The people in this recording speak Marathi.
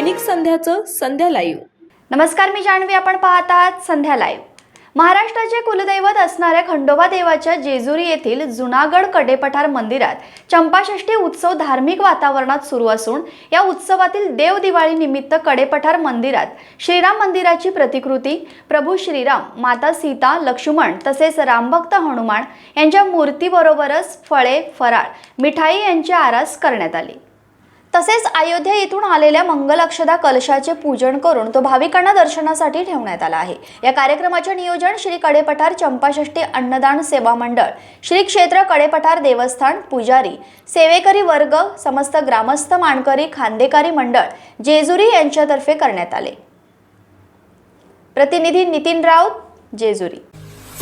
दैनिक संध्याचं संध्या लाईव्ह. नमस्कार मी जान्हवी. आपण पाहत आहात संध्या लाईव्ह. महाराष्ट्राचे कुलदैवत असणाऱ्या खंडोबा देवाच्या जेजुरी येथील जुनागड कडेपठार मंदिरात चंपाषष्ठी उत्सव धार्मिक वातावरणात सुरू असून या उत्सवातील देव दिवाळी निमित्त कडेपठार मंदिरात श्रीराम मंदिराची प्रतिकृती प्रभू श्रीराम माता सीता लक्ष्मण तसेच रामभक्त हनुमान यांच्या मूर्तीबरोबरच फळे फराळ मिठाई यांची आरास करण्यात आली. तसेच अयोध्या येथून आलेल्या मंगल अक्षदा कलशाचे पूजन करून तो भाविकांना दर्शनासाठी ठेवण्यात आला आहे. या कार्यक्रमाचे नियोजन श्री कडेपठार चंपाषष्ठी अन्नदान सेवा मंडळ श्री क्षेत्र कडेपठार देवस्थान पुजारी सेवेकरी वर्ग समस्त ग्रामस्थ मानकरी खांदेकारी मंडळ जेजुरी यांच्यातर्फे करण्यात आले. प्रतिनिधी नितीन राऊत जेजुरी.